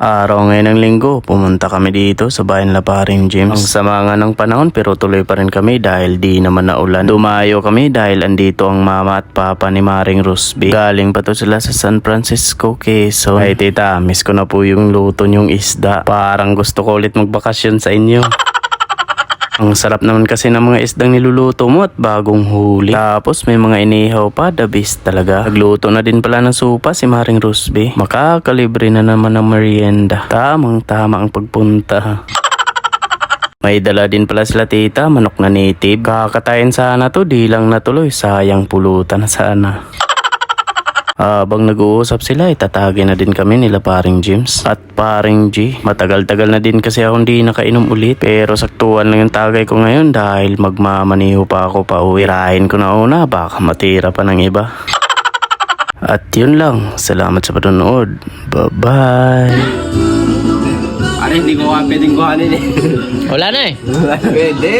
Araw ngayon ng linggo, pumunta kami dito sa bayan Laparin James. Ang sama nga ng panahon pero tuloy pa rin kami dahil di naman naulan. Dumayo kami dahil andito ang mama at papa ni Maring Rusby. Galing pa to sila sa San Francisco, Quezon. Ay tita, miss ko na po yung luto niyong isda. Parang gusto ko ulit magbakasyon sa inyo. Ang sarap naman kasi ng mga isdang niluluto mo at bagong huli. Tapos may mga inihaw pa, the best talaga. Nagluto na din pala ng supa si Maring Rusby. Makakalibre na naman ng merienda. Tamang tama ang pagpunta. May dala din pala sila tita, manok na native. Kakatayin sana to, di lang natuloy. Sayang pulutan na sana. Habang nag-uusap sila, itatagin na din kami nila paring James at paring G. Matagal-tagal na din kasi ako hindi nakainom ulit. Pero saktuan lang yung tagay ko ngayon dahil magmamaniho pa ako pa uwirahin ko na una. Baka matira pa ng iba. At yun lang. Salamat sa panonood. Bye-bye. Ano, hindi ko nga pwedeng kuhanin eh. Wala na eh. Pwede.